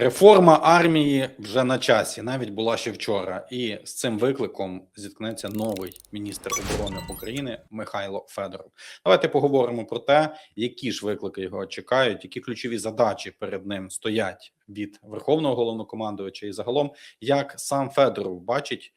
Реформа армії вже на часі, навіть була ще вчора, і з цим викликом зіткнеться новий міністр оборони України Михайло Федоров. Давайте поговоримо про те, які ж виклики його чекають, які ключові задачі перед ним стоять від верховного головнокомандувача, і загалом як сам Федоров бачить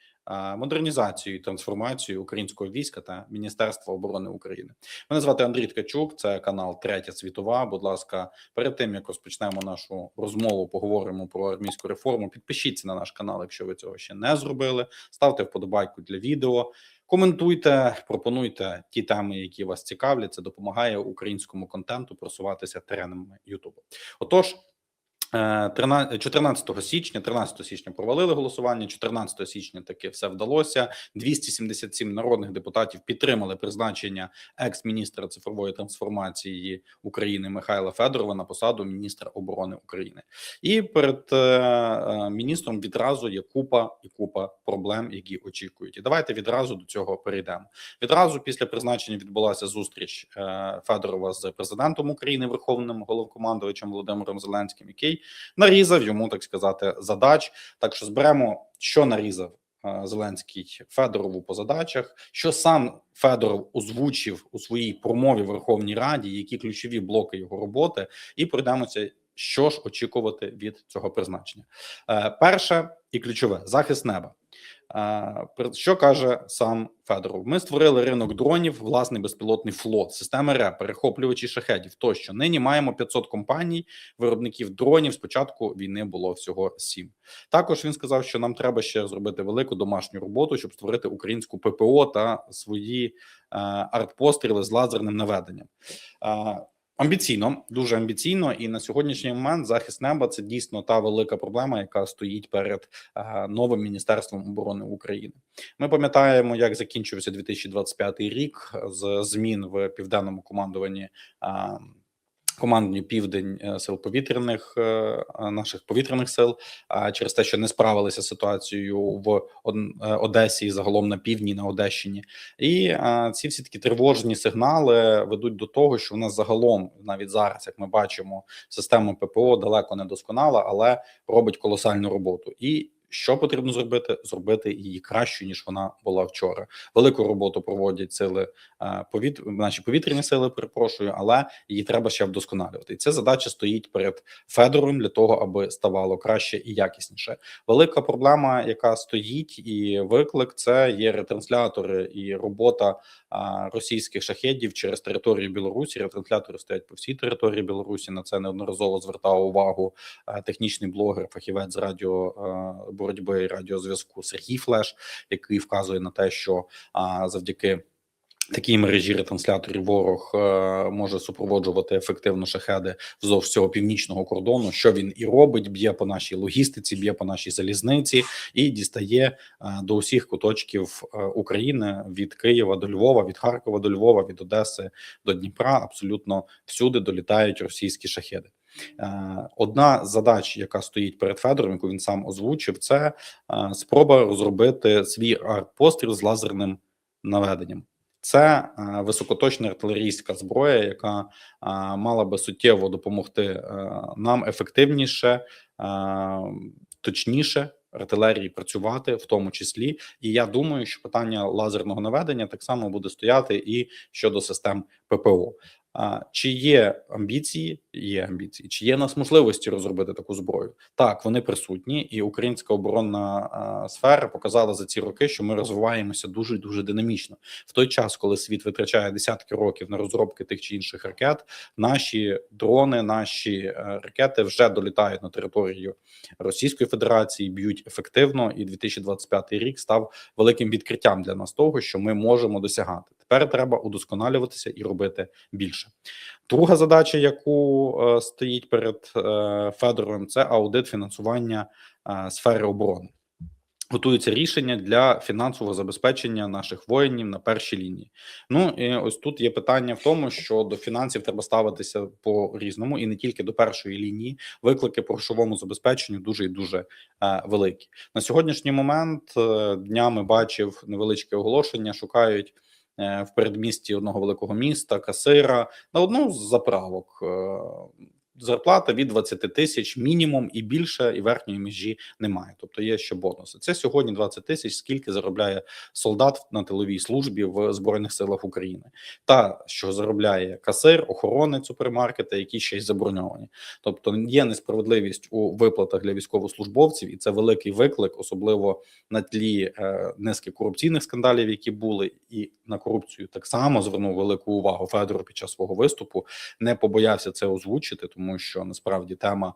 модернізацію і трансформацію українського війська та Міністерства оборони України. Мене звати Андрій Ткачук, це канал Третя світова. Будь ласка, перед тим як розпочнемо нашу розмову, поговоримо про армійську реформу. Підпишіться на наш канал, якщо ви цього ще не зробили. Ставте вподобайку для відео. Коментуйте, пропонуйте ті теми, які вас цікавлять. Це допомагає українському контенту просуватися теренами Ютубу. Отож. Е, 13 14 січня, 13 січня провалили голосування. 14 січня таки все вдалося. 277 народних депутатів підтримали призначення екс-міністра цифрової трансформації України Михайла Федорова на посаду міністра оборони України. І перед е, е, міністром відразу є купа і купа проблем, які очікують. І давайте відразу до цього перейдемо. Відразу після призначення відбулася зустріч е, Федорова з президентом України, верховним головкомандувачем Володимиром Зеленським, який нарізав йому, так сказати, задач. Так що зберемо, що нарізав. е, Зеленський Федорову по задачах, що сам Федоров озвучив у своїй промові в Верховній Раді, які ключові блоки його роботи, і пройдемося, що ж очікувати від цього призначення. Е, Перше і ключове захист неба. Що каже сам Федоров? Ми створили ринок дронів, власний безпілотний флот, системи РЕП, перехоплювачі шахедів. Тощо нині маємо 500 компаній, виробників дронів. Спочатку війни було всього 7. Також він сказав, що нам треба ще зробити велику домашню роботу, щоб створити українську ППО та свої е, артпостріли з лазерним наведенням. Амбіційно, дуже амбіційно, і на сьогоднішній момент захист неба це дійсно та велика проблема, яка стоїть перед е, новим міністерством оборони України. Ми пам'ятаємо, як закінчився 2025 рік з змін в південному командуванні. Е, Командні південь е, сил повітряних е, наших повітряних сил через те, що не справилися з ситуацією в е, Одесі і загалом на півдні на Одещині, і е, ці всі такі тривожні сигнали ведуть до того, що в нас загалом, навіть зараз, як ми бачимо, система ППО далеко не досконала, але робить колосальну роботу. І що потрібно зробити? Зробити її кращою ніж вона була вчора. Велику роботу проводять сили е, повіт... наші повітряні сили. Перепрошую, але її треба ще вдосконалювати. І ця задача стоїть перед Федоровим для того, аби ставало краще і якісніше. Велика проблема, яка стоїть, і виклик це є ретранслятори і робота російських шахедів через територію Білорусі. Ретранслятори стоять по всій території Білорусі. На це неодноразово звертав увагу технічний блогер, фахівець з радіо боротьби радіозв'язку Сергій Флеш, який вказує на те, що а, завдяки. Такій мережі ретрансляторів ворог е, може супроводжувати ефективно шахеди вздовж цього північного кордону. Що він і робить, б'є по нашій логістиці, б'є по нашій залізниці і дістає е, до усіх куточків е, України від Києва до Львова, від Харкова до Львова, від Одеси до Дніпра. Абсолютно всюди долітають російські шахеди. Е, Одна з задач, яка стоїть перед Федором, яку він сам озвучив, це е, спроба розробити свій артпостріл з лазерним наведенням. Це е, високоточна артилерійська зброя, яка мала би суттєво допомогти нам ефективніше, точніше артилерії працювати, в тому числі. І я думаю, що питання лазерного наведення так само буде стояти і щодо систем ППО. А чи є амбіції? Є амбіції, чи є в нас можливості розробити таку зброю? Так, вони присутні, і українська оборонна а, сфера показала за ці роки, що ми розвиваємося дуже дуже динамічно. В той час, коли світ витрачає десятки років на розробки тих чи інших ракет, наші дрони, наші е, ракети вже долітають на територію Російської Федерації, б'ють ефективно. І 2025 рік став великим відкриттям для нас того, що ми можемо досягати. Тепер треба удосконалюватися і робити більше. Друга задача, яку е, стоїть перед е, Федоровим, це аудит фінансування е, сфери оборони. Готуються рішення для фінансового забезпечення наших воїнів на першій лінії. Ну і ось тут є питання в тому, що до фінансів треба ставитися по різному, і не тільки до першої лінії. Виклики по грошовому забезпеченню дуже і дуже е, великі. На сьогоднішній момент е, днями бачив невеличке оголошення. Шукають в передмісті одного великого міста касира на одну з заправок. Зарплата від 20 тисяч мінімум і більше, і верхньої межі немає. Тобто є ще бонуси. Це сьогодні 20 тисяч, скільки заробляє солдат на тиловій службі в збройних силах України, та що заробляє касир, охоронець супермаркета, які ще й заброньовані. Тобто є несправедливість у виплатах для військовослужбовців, і це великий виклик, особливо на тлі е, низки корупційних скандалів, які були, і на корупцію так само звернув велику увагу Федоров під час свого виступу. Не побоявся це озвучити, тому що насправді тема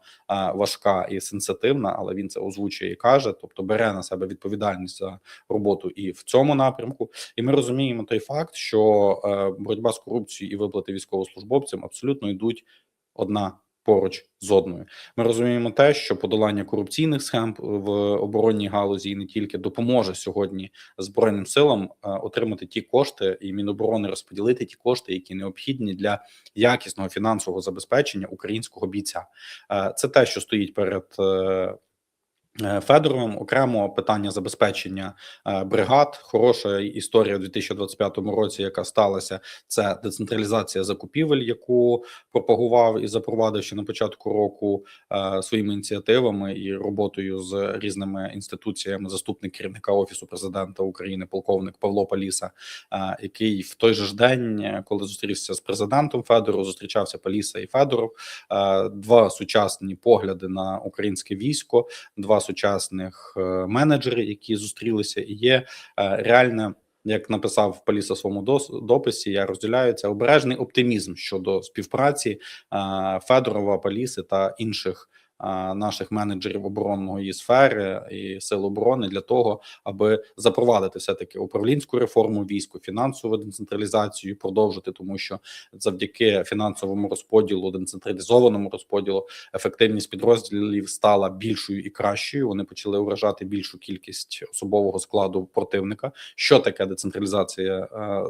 важка і сенситивна, але він це озвучує і каже, тобто бере на себе відповідальність за роботу і в цьому напрямку. І ми розуміємо той факт, що е, боротьба з корупцією і виплати військовослужбовцям абсолютно йдуть одна поруч з одною. Ми розуміємо те, що подолання корупційних схем в оборонній галузі і не тільки допоможе сьогодні збройним силам е, отримати ті кошти і міноборони розподілити ті кошти, які необхідні для якісного фінансового забезпечення українського бійця. Е, Це те, що стоїть перед. Е, Федоровим окремо питання забезпечення е, бригад. Хороша історія у 2025 році, яка сталася, це децентралізація закупівель, яку пропагував і запровадив ще на початку року е, своїми ініціативами і роботою з різними інституціями. Заступник керівника офісу президента України, полковник Павло Паліса, який в той же ж день, коли зустрівся з президентом Федоров, зустрічався Паліса і Федоров. Два сучасні погляди на українське військо, два сучасних менеджерів, які зустрілися, і є е, реальне. Як написав Паліса в своєму дописі, я розділяю це обережний оптимізм щодо співпраці е, Федорова, Паліси та інших е, наших менеджерів оборонної сфери і сил оборони для того, аби запровадити все таки управлінську реформу війську, фінансову децентралізацію, продовжити, тому що завдяки фінансовому розподілу, децентралізованому розподілу, ефективність підрозділів стала більшою і кращою. Вони почали вражати більшу кількість особового складу противника. Що таке децентралізація е,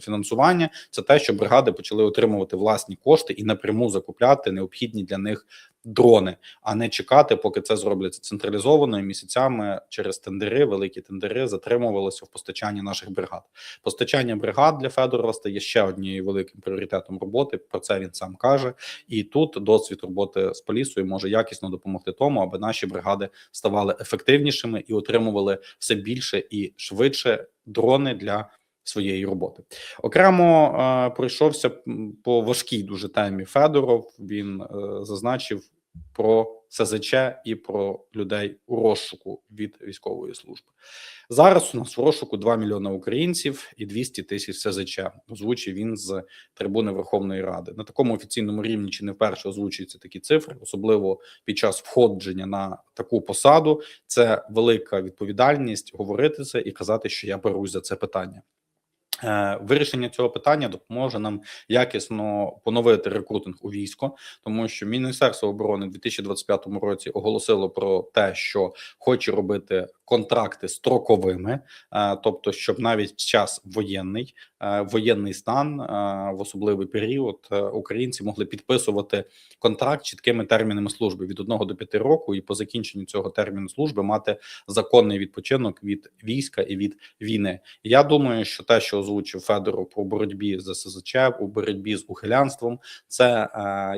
фінансування? Це те, що бригади почали отримувати власні кошти і напряму закупляти необхідні для них дрони, а не чекати, поки це зробляться централізовано і місяцями через тендери, великі тендери затримувалося в постачанні наших бригад. Постачання бригад для Федорова стає ще однією великим пріоритетом роботи. Про це він сам каже. І тут досвід роботи з полісою може якісно допомогти тому, аби наші бригади ставали ефективнішими і отримували все більше і швидше дрони для. Своєї роботи окремо е, пройшовся по важкій дуже темі Федоров. Він е, зазначив про СЗЧ і про людей у розшуку від військової служби. Зараз у нас в розшуку 2 мільйони українців і 200 тисяч СЗЧ. Озвучив він з трибуни Верховної Ради. На такому офіційному рівні чи не вперше озвучуються такі цифри, особливо під час входження на таку посаду. Це велика відповідальність говорити це і казати, що я берусь за це питання. Е, Вирішення цього питання допоможе нам якісно поновити рекрутинг у військо, тому що Міністерство оборони в 2025 році оголосило про те, що хоче робити контракти строковими, е, тобто, щоб навіть час воєнний е, воєнний стан е, в особливий період українці могли підписувати контракт чіткими термінами служби від 1 до 5 року, і по закінченню цього терміну служби мати законний відпочинок від війська і від війни. Я думаю, що те, що озвучив Федоров про боротьбі з СЗЧ, у боротьбі з ухилянством, це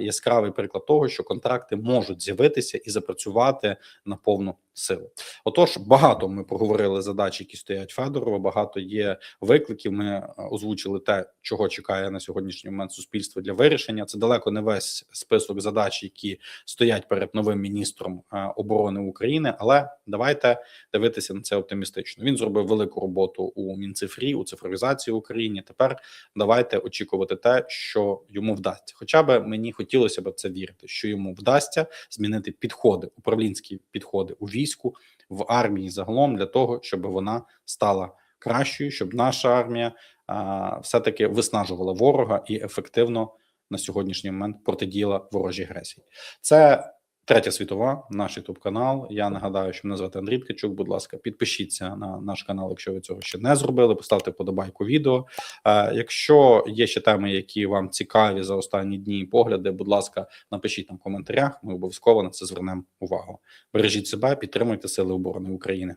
яскравий приклад того, що контракти можуть з'явитися і запрацювати на повну силу. Отож, багато ми проговорили задач, які стоять Федорова. Багато є викликів. Ми е, озвучили те, чого чекає на сьогоднішній момент суспільство для вирішення. Це далеко не весь список задач, які стоять перед новим міністром е, оборони України. Але давайте дивитися на це оптимістично. Він зробив велику роботу у Мінцифрі, у цифровізації в Україні. Тепер давайте очікувати те, що йому вдасться. Хоча б мені хотілося б це вірити, що йому вдасться змінити підходи, управлінські підходи у війську, в армії загалом для того, щоб вона стала кращою, щоб наша армія все-таки виснажувала ворога і ефективно на сьогоднішній момент протидіяла ворожій агресії. Це Третя світова, наш youtube канал. Я нагадаю, що мене звати Андрій Ткачук. Будь ласка, підпишіться на наш канал, якщо ви цього ще не зробили. Поставте подобайку відео. Е, якщо є ще теми, які вам цікаві за останні дні погляди, будь ласка, напишіть нам в коментарях. Ми обов'язково на це звернемо увагу. Бережіть себе, підтримуйте сили оборони України.